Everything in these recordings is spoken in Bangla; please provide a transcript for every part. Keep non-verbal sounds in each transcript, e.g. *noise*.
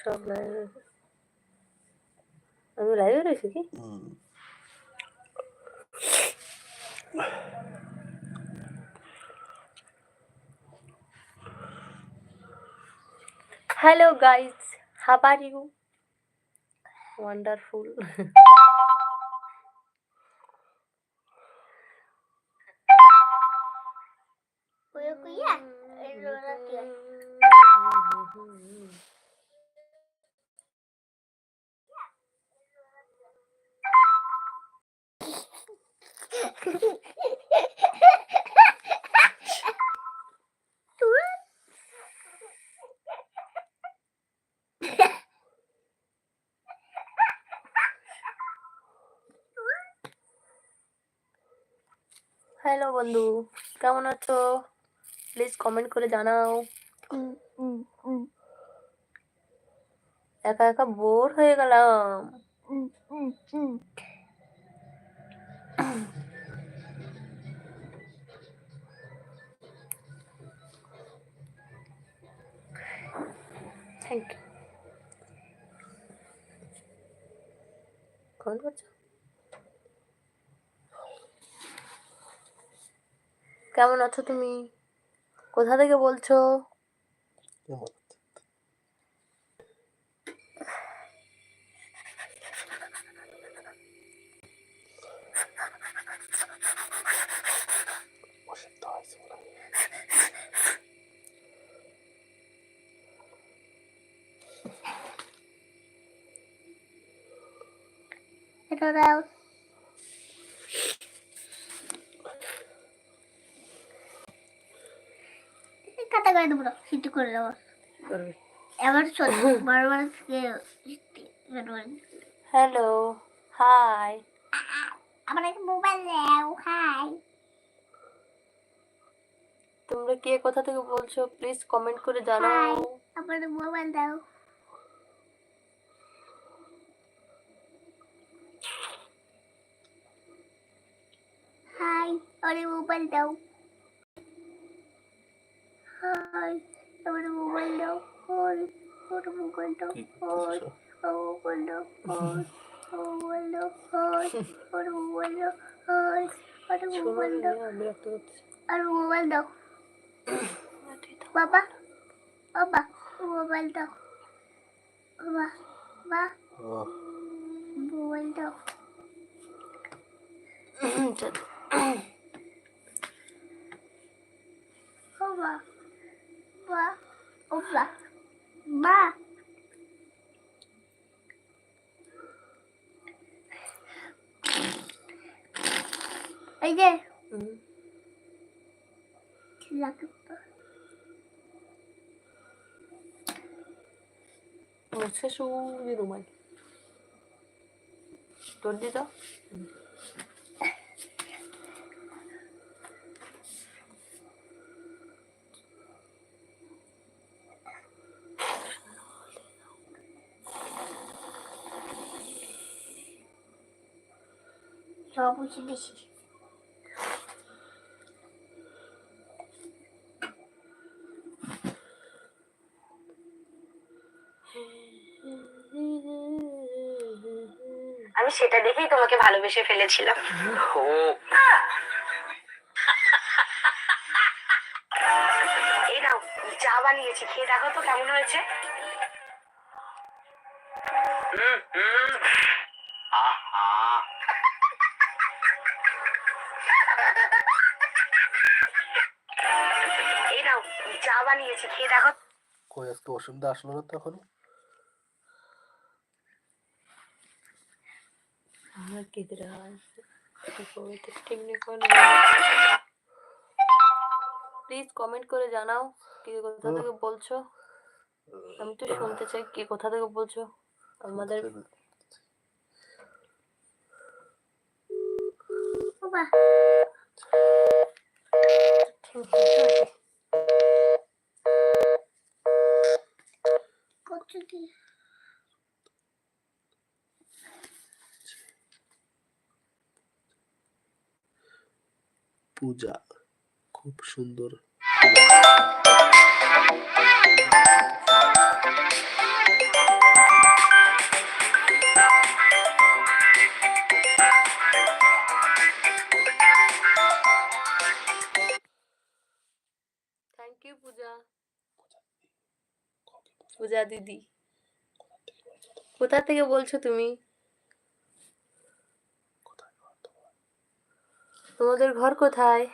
সব লাইভে আমি লাইভে রয়েছি কি হুম hello guys how are you wonderful Kuya kuya, ay lola hello বন্ধু। কেমন আছো? প্লিজ কমেন্ট করে জানাও। একা একা বোর হয়ে গেলাম. থ্যাংক ইউ কমেন্ট করছ? কেমন আছো তুমি? কোথা থেকে বলছো। এটা দাও কাটা করে দেবো সিটি করে দেবো এবার চল বারবার হ্যালো হাই আমার একটা মোবাইল দাও হাই তোমরা কে কোথা থেকে বলছো? প্লিজ কমেন্ট করে জানাও। আমার মোবাইল দাও। হাই আরে মোবাইল দাও। হাই আমার মোবাইল দাও হাই আমার মোবাইল দাও কি হাই করতেছো? আমার মোবাইল দাও হাই আমার মোবাইল দাও হাই আমার মোবাইল দাও হাই আমার শোনো মোবাইল দাও আমি বিরক্ত করছি আর মোবাইল দাও বাবা বাবা মোবাইল দাও বাবা বা ও, মোবাইল দাও চল। বাবা বা বাবা বা এই যে হুম, লাগতো মুছে শুয়ে রুমাল তোর দাও সব আমি সেটা দেখেই তোমাকে ভালোবেসে ফেলেছিলাম। এই নাও চা বানিয়েছি। খেয়ে দেখো তো কেমন হয়েছে। বানিয়েছি খেয়ে দেখো। কই আজকে অসুবিধা আসলো না তো এখনও? আমার কিদরা প্লিজ কমেন্ট করে জানাও কে কোথা থেকে বলছো। আমি তো শুনতে চাই কে কোথা থেকে বলছো। আমাদের বাবা করছ কি পূজা খুব সুন্দর। দিদি। কোথা থেকে বলছো তুমি? তোমাদের ঘর কোথায়?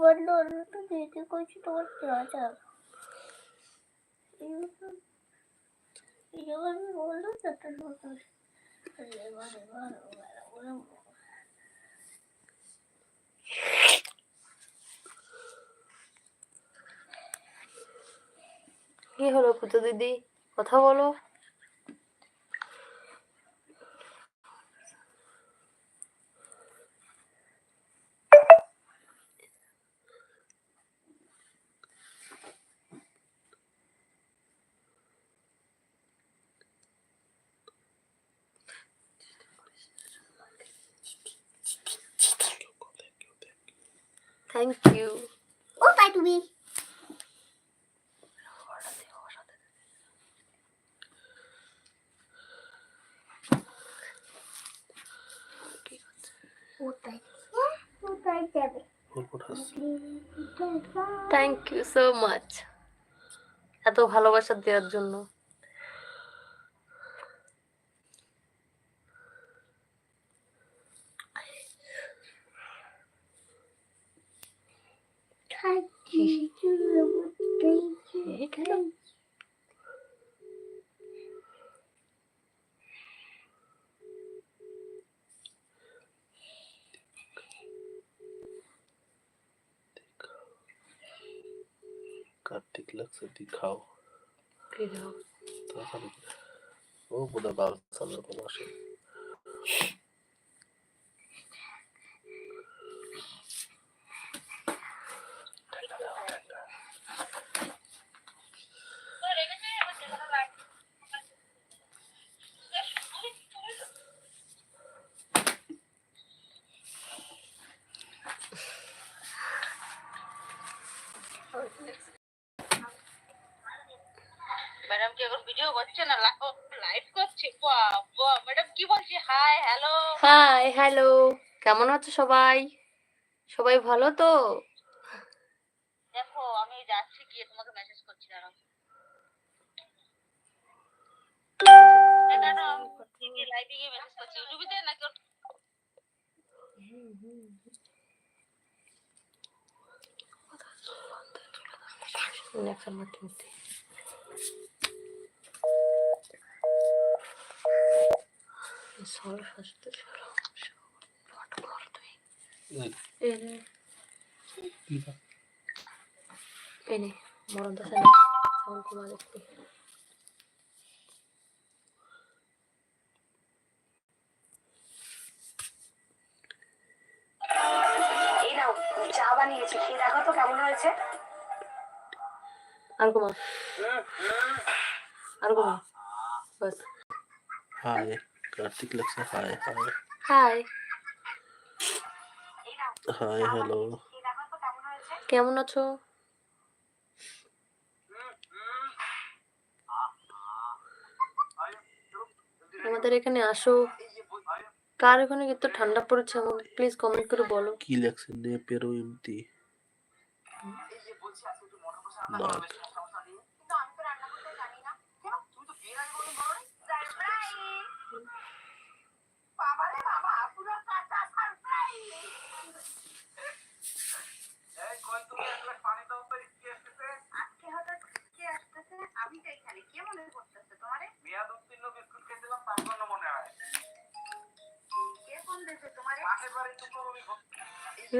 বলল তো দিদি করছি তোমার রাজা এবার বলল তত নতুন এবার এবার এবার কি হলো পূজা দিদি? কথা বলো থ্যাংক ইউ ও তাই তুমি ও তাই ও তাই যাবে ফুল ফুটাস থ্যাংক ইউ সো মাচ এত ভালোবাসা দেওয়ার জন্য Thank you. Thank কেন? কার্তিক লাগছে দিখাও ও বোধহয় বাল চালার কোনো আসে ম্যাডাম কি এখন ভিডিও করছে না লাইভ করছে বাবা ম্যাডাম কি বলছে হাই হ্যালো হাই হ্যালো কেমন আছো সবাই? সবাই ভালো তো? দেখো আমি যাচ্ছি গিয়ে তোমাকে মেসেজ করছি দাঁড়াও। লাইভে গিয়ে মেসেজ করছি ইউটিউবে নাকি ওর- নেক্সট মাধ্যমে সরস্বতী পাঠ কর তুই এই, এনে মরণ শ্রাবণ কুমার একটু এই নাও চা বানিয়েছি। খেয়ে দেখো তো কেমন হয়েছে। আর কুমার আর বাস। হাই কার্তিক লাগছে হাই হাই হাই এই নাও হাই হ্যালো তো কেমন আছো? আমাদের এখানে আসো। কার এখানে এত ঠান্ডা পড়েছে আমাকে? প্লিজ কমেন্ট করে বলো। কি লাগছে নে। পেরো এমতি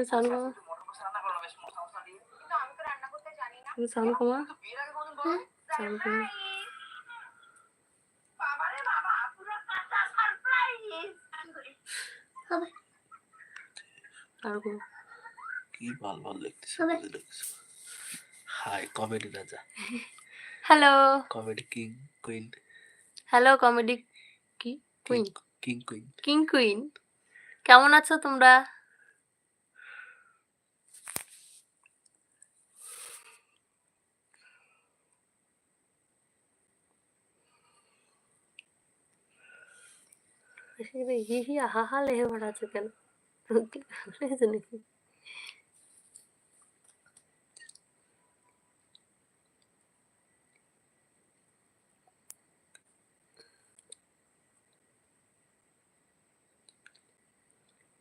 সাউন্ড কমা কিন্তু আমি তো রান্না করতে জানি না। তুমি সাউন্ড কমা সাউন্ড কমা বাবা। পুরো কাঁচা সারপ্রাইজ আর কমা কি ভালো ভালো লিখতেছে হাই কমেডি রাজা। Hello. Comedy king queen hello comedy কি? Queen king queen king queen কেমন আছো তোমরা? হি হি হা হা লেহে বেড়াচ্ছে কেন? নাকি?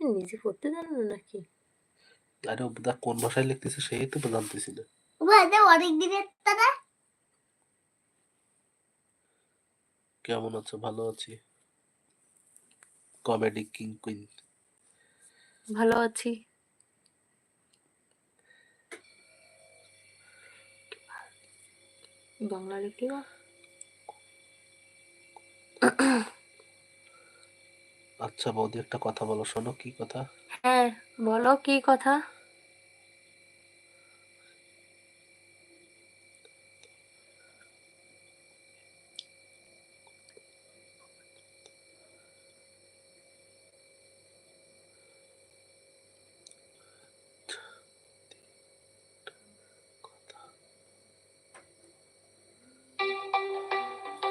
নিজে করতে জানো না নাকি? আরে ও দা কোন ভাষায় লিখতেছে সেই তো জানতেছি না। ওখানে অনেক দিনের তারা কেমন আছো? ভালো আছি। Comedy king queen. ভালো আছি। বাংলা লিখলি আচ্ছা বৌদি একটা কথা বলো শোনো কি কথা? হ্যাঁ বলো কি কথা?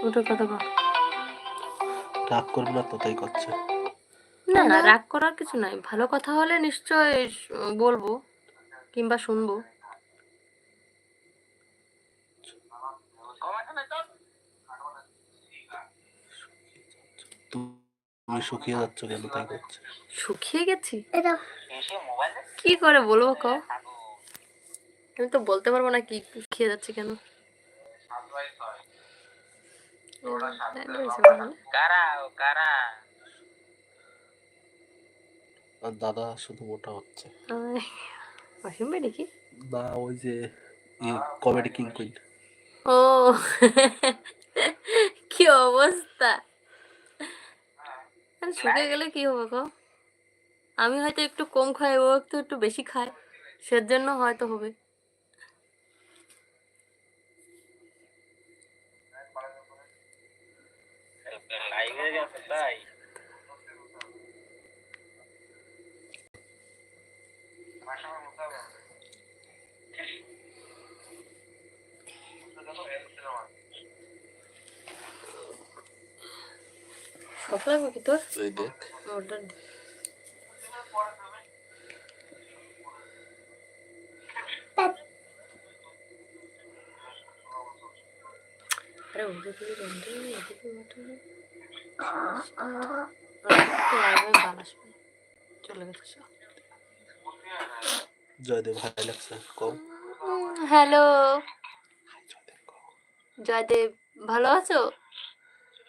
ওটা কথা বল রাগ করবে না তো তাই করছে। না না। রাগ করার কিছু নাই। ভালো কথা হলে নিশ্চয় বলব কিংবা শুনব। তুমি শুকিয়ে যাচ্ছ কেন? তাই করছে। শুকিয়ে গেছি? কি করে বলব কও? আমি তো বলতে পারব না কি খেয়ে যাচ্ছে কেন। আর দাদা শুধু মোটা হচ্ছে। অসীম ভাই নাকি? না ওই যে কমেডি কিং কুইন ও কি অবস্থা? আরে শুকিয়ে গেলে কি হবে গো? আমি হয়তো একটু কম খাই ও একটু একটু বেশি খায়। সেজন্য হয়তো হবে। শখ লাগবে কি তোর? ওই দেখ। অর্ডার আরে ওদিকে বন্ধু এদিকে বালাস চলে গেছে জয়দেব ভাই লাগছে কম। হ্যালো। জয়দেব ভালো আছো?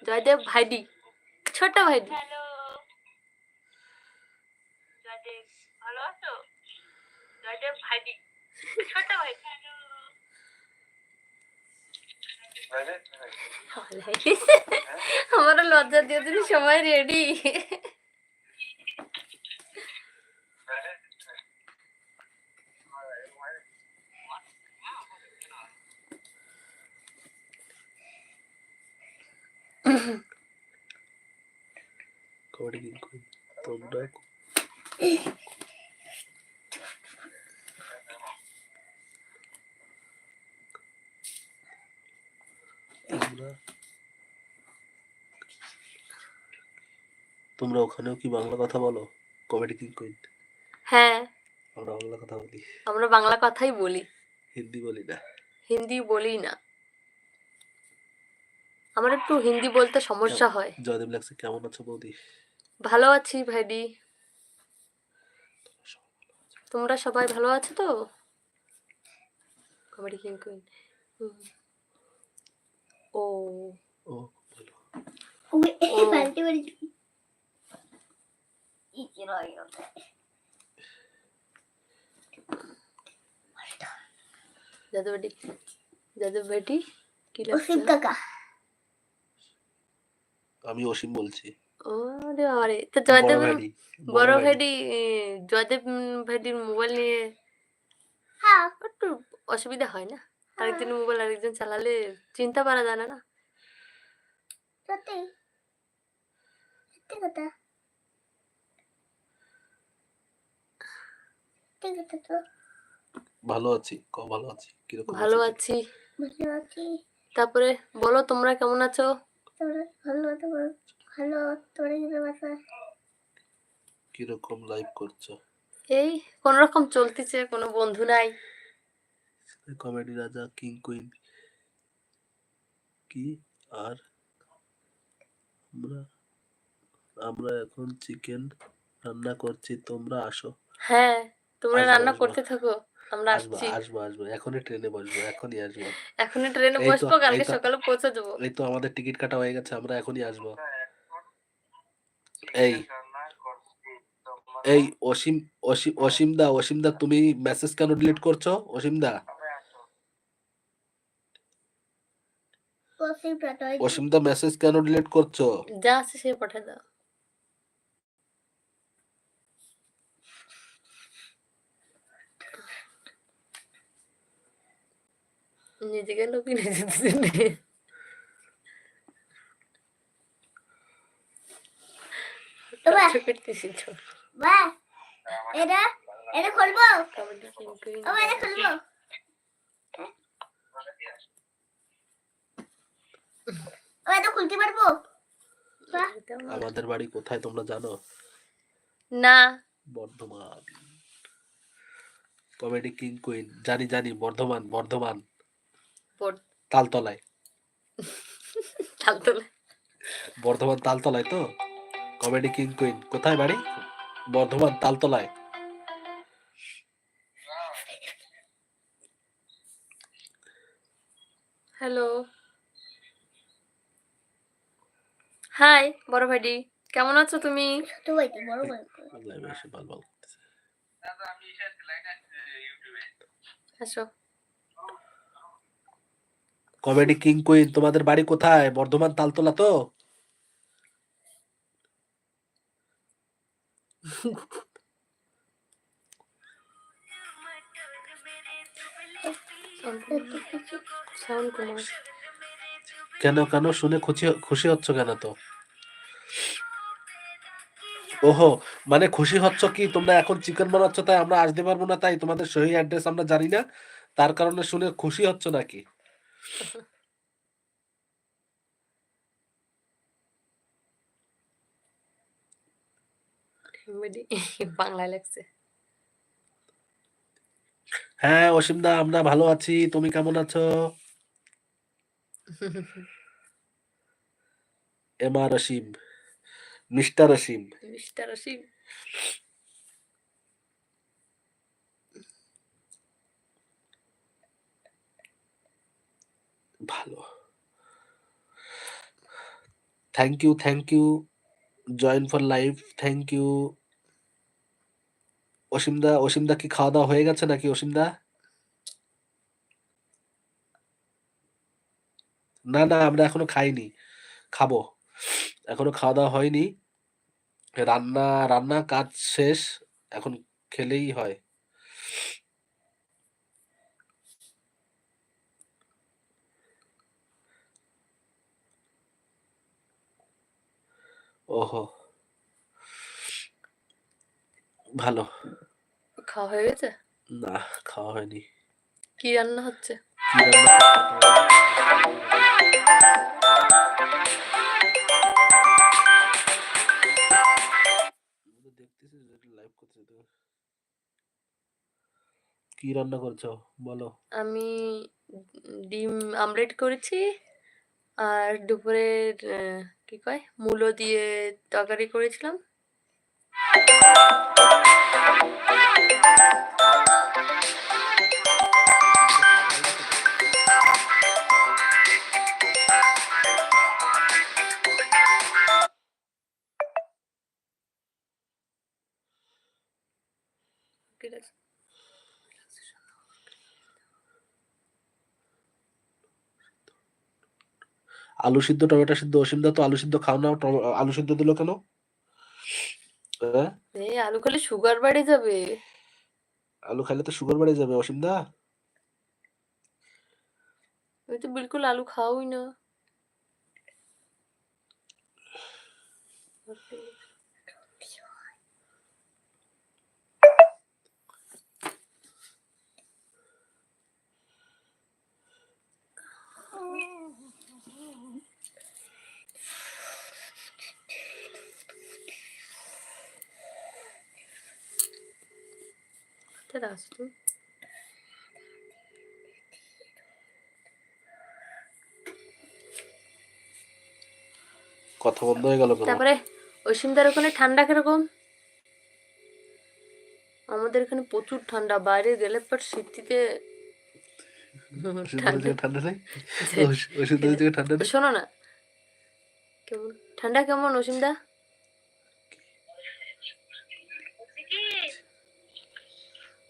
জয়দেব ভাইডি ছোট ভাই হ্যালো। জয়দেব ভালো আছো? জয়দেব ভাইদি ছোট ভাই। হ্যালো। *laughs* আমার লজ্জা দিয়ে তুমি সবাই রেডি কমেডি কিং কুইন তোমরা তোমরা তোমরা ওখানেও কি বাংলা কথা বলো? কমেডি কিং কুইন হ্যাঁ। আমরা বাংলা কথা বলি। আমরা বাংলা কথাই বলি। হিন্দি বলি না। হিন্দি বলি না। আমার একটু হিন্দি বলতে সমস্যা হয়। জয়দেব লাগছে কেমন আছো বৌদি? ভালো আছি ভাইডি। তোমরা সবাই ভালো আছো তো? কমেডি কিং কুইন ও। ও ভালো। পাল্টে বাড়ি ই কি রয় দাদু বেটি দাদু বেটি কি ওসিম কাকা আমি অসীম বলছি। ও আরে। তো জয়দেব বড় ভাইডি জয়দেব উম, মোবাইল নিয়ে হ্যাঁ। একটু অসুবিধা হয় না? আরেকজনের মোবাইল আরেকজন চালালে চিন্তা পারা যায় না না? সত্যি? সত্যি কথা সত্যি কথা তো ভালো আছি ক ভালো আছি? কীরকম ভালো আছি? ভালো আছি। তারপরে বলো তোমরা কেমন আছো? ভালো কীরকম লাইভ করছ? এই কোন রকম চলতেছে কোনো বন্ধু নাই। কমেডি রাজা কিং কুইন কি আর? আমরা আমরা এখন চিকেন রান্না করছি তোমরা আসো। হ্যাঁ। তোমরা রান্না করতে থাকো আমরা আসছি। আসব আসব এখনই ট্রেনে বসবো এখনই আসব। এখনই ট্রেনে এই বসবো কালকে সকালে পৌঁছে দেবো এই তো আমাদের টিকিট কাটা হয়ে গেছে আমরা এখনই আসব। এই এই অসীম অসীম অসীম দা অসীম দা তুমি মেসেজ কেন ডিলিট করছ অসীম দা অসীম দা মেসেজ কেন ডিলিট করছ? যা আছে সে পাঠিয়ে দাও। নিজেকে লোকে নিজে দিতে বাবা। করতেছি তো। এটা এটা খুলবো? কুইন বাবা এটা খুলবো? বাবা খুলতে পারব? আমাদের বাড়ি কোথায় তোমরা জানো? না। বর্ধমান। Comedy king queen. জানি জানি বর্ধমান বর্ধমান। পড়- *laughs* তালতলায়। বর্ধমান তালতলায় তো? কমেডি কিং কুইন কোথায় বাড়ি? বর্ধমান তালতলায়। হ্যালো হাই বড় ভাইডি কেমন আছো তুমি? ছোট বড় ভাই। আসো। কমেডি কিং কুইন তোমাদের বাড়ি কোথায়? বর্ধমান তালতলা তো? কেন কেন? শুনে খুশি খুশি হচ্ছ কেন তো? ওহো মানে খুশি হচ্ছ কি? তোমরা এখন চিকেন বানাচ্ছ, তাই আমরা আসতে পারব না, তাই তোমাদের সহি অ্যাড্রেস আমরা জানি না। তার কারণে শুনে খুশি হচ্ছ নাকি? *laughs* বাংলায় লাগছে হ্যাঁ অসীম দা আমরা ভালো আছি। তুমি কেমন আছো? *laughs* M R Asim. Mister Asim. Mister Asim. ভালো। Thank you thank you join for life thank you অসীমদা অসীমদা কি খাওয়া দাওয়া হয়ে গেছে নাকি অসীমদা? না না, আমরা এখনও খাইনি, খাব। এখনও খাওয়া দাওয়া হয়নি। রান্না রান্না কাজ শেষ, এখন খেলেই হয়। ওহো। ভালো। খাওয়া হয়ে গেছে? না খাওয়া হয়নি। কি রান্না হচ্ছে? কি রান্না করছ? বলো। আমি ডিম আমলেট করেছি আর দুপুরের কি কয়? মূলো দিয়ে তরকারি করেছিলাম। আলু সিদ্ধ টমেটো সিদ্ধ অসীম দা তো আলু সিদ্ধ খাও না আলু সিদ্ধ দিল কেন? হ্যাঁ? এই আলু খেলে সুগার বেড়ে যাবে। আলু খাইলে তো সুগার বেড়ে যাবে অসীম দা। আমি তো বিলকুল আলু খাওই না। আসতো কথা বন্ধ হয়ে গেল তারপরে অসীমদার ওখানে ঠান্ডা কীরকম? আমাদের এখানে প্রচুর ঠান্ডা বাইরে গেলে পর ওষুধ ঠান্ডা। নেই? ঠান্ডা শোনো না। কেমন? ঠান্ডা কেমন অসীমদা বলছি কি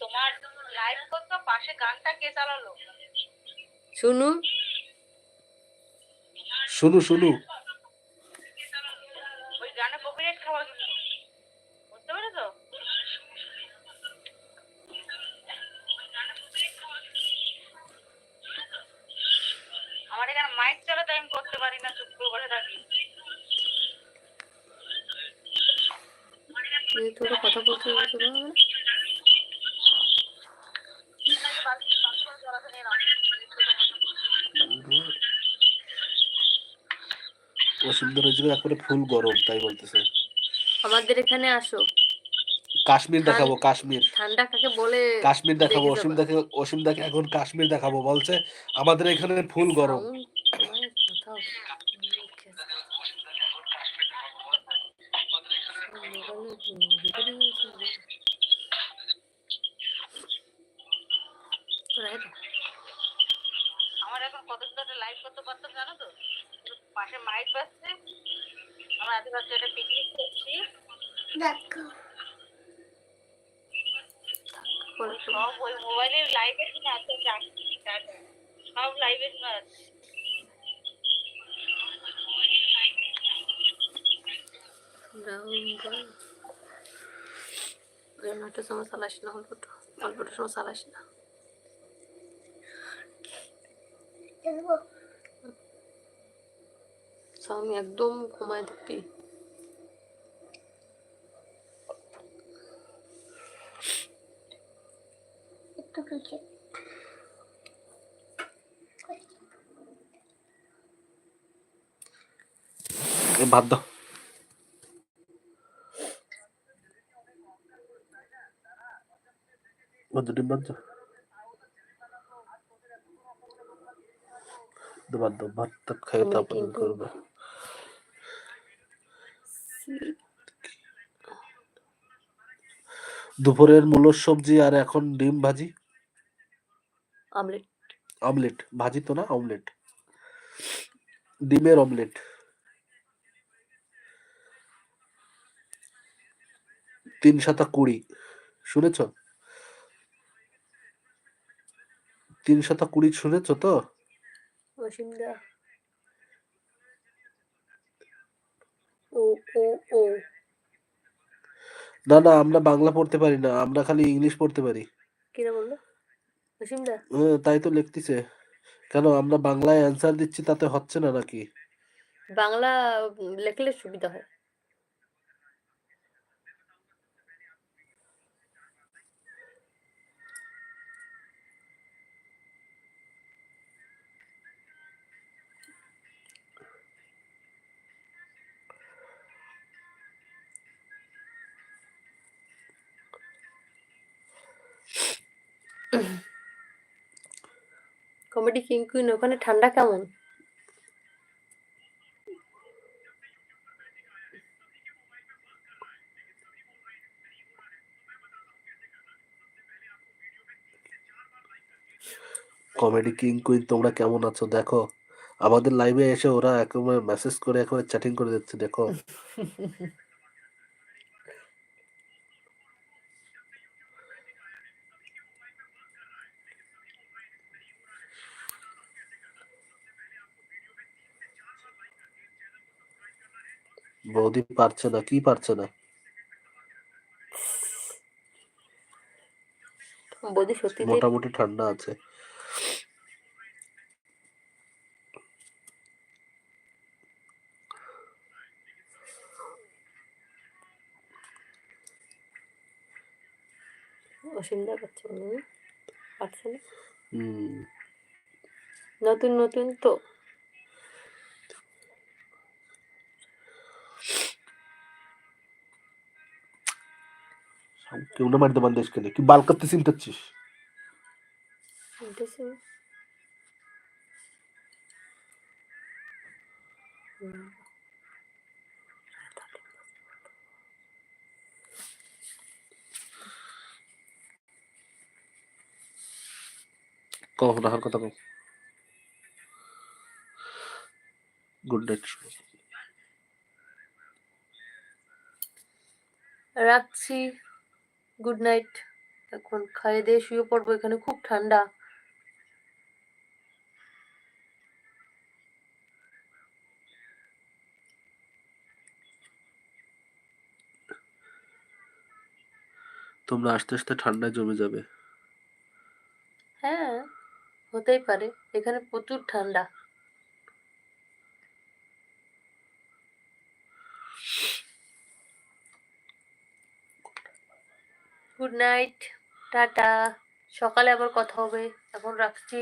তোমার লাইভ করতো পাশে গানটা কে চালালো? শুনু। শুনু শুনু ওই গানে কপিরাইট খাওয়া কিন্তু বুঝতে পেরেছ আমার এখানে মাইক চলে তাই আমি করতে পারি না চুপ করে বসে থাকি এই তোরা কথা বলতে বলতে পারবে না? অসুন্দর একবারে ফুল গরম তাই বলতেছে। আমাদের এখানে আসো। কাশ্মীর দেখাবো কাশ্মীর। ঠান্ডা কাকে বলে কাশ্মীর দেখাবো দেখে অসীম দেখে অসীম দেখে এখন কাশ্মীর দেখাবো বলছে আমাদের এখানে ফুল গরম Sound, noise, কোথাও মোবাইলে recording হয়েছে। তোরা এটা, আমার এখন কত সুন্দর লাইভ করতে পারতাম জানো তো পাশে মাইক বাজছে আমরা এত রাত্রে একটা পিকনিক করছি দেখো পরে তো সব ওই মোবাইলের লাইভে শোনা যাচ্ছে চারটে চারটে সব লাইভে শোনা যাচ্ছে brown brown. চালাস না অল্পটা অল্পটা সময় চালাস না দেখব একদম ঘুমায় দেখবি একটু বাদ দাও। বাদ দাও, ডিম বাদ দাও। দাও, বাদ দাও, ভাতটা খেয়ে আমি তারপর কিন্তু- করবে দুপুরের মূলর সবজি আর এখন ডিম ভাজি? অমলেট ভাজি তো না অমলেট ডিমের অমলেট তিন সাতা কুড়ি। শুনেছ? কুড়ি শুনেছ তো? না না আমরা বাংলা পড়তে পারি না আমরা খালি ইংলিশ পড়তে পারি। হ্যাঁ, তাই তো লিখতেছে। কেন আমরা বাংলায় অ্যান্সার দিচ্ছি তাতে হচ্ছে না নাকি? বাংলা লেখলে সুবিধা হয়। কমেডি কিং কুইন ওখানে ঠান্ডা কেমন? কমেডি কিং কুইন তোমরা কেমন আছো? দেখো আমাদের লাইভে এসে ওরা একেবারে মেসেজ করে একেবারে চ্যাটিং করে দিচ্ছে দেখো। *laughs* বৌদি পারছে না কি পারছে না? বৌদি সত্যি মোটামুটি ঠান্ডা আছে। অসুবিধা মনে হয় পারছে না? নতুন নতুন তো। কেউ না মারিতে পারলে দেশকে কি বালকাতে চিন্তাচ্ছিস? কথা কথা গুড নাইট রাখছি। গুড নাইট এখন খাইয়ে দিয়ে শুয়ে পড়ব এখানে খুব ঠান্ডা। তোমরা আস্তে আস্তে ঠান্ডায় জমে যাবে। হ্যাঁ হতেই পারে। এখানে প্রচুর ঠান্ডা। গুড নাইট টাটা। সকালে আবার কথা হবে। এখন রাখছি।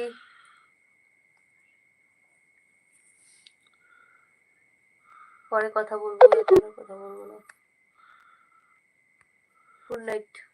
পরে কথা বলব কথা বলব না। Good night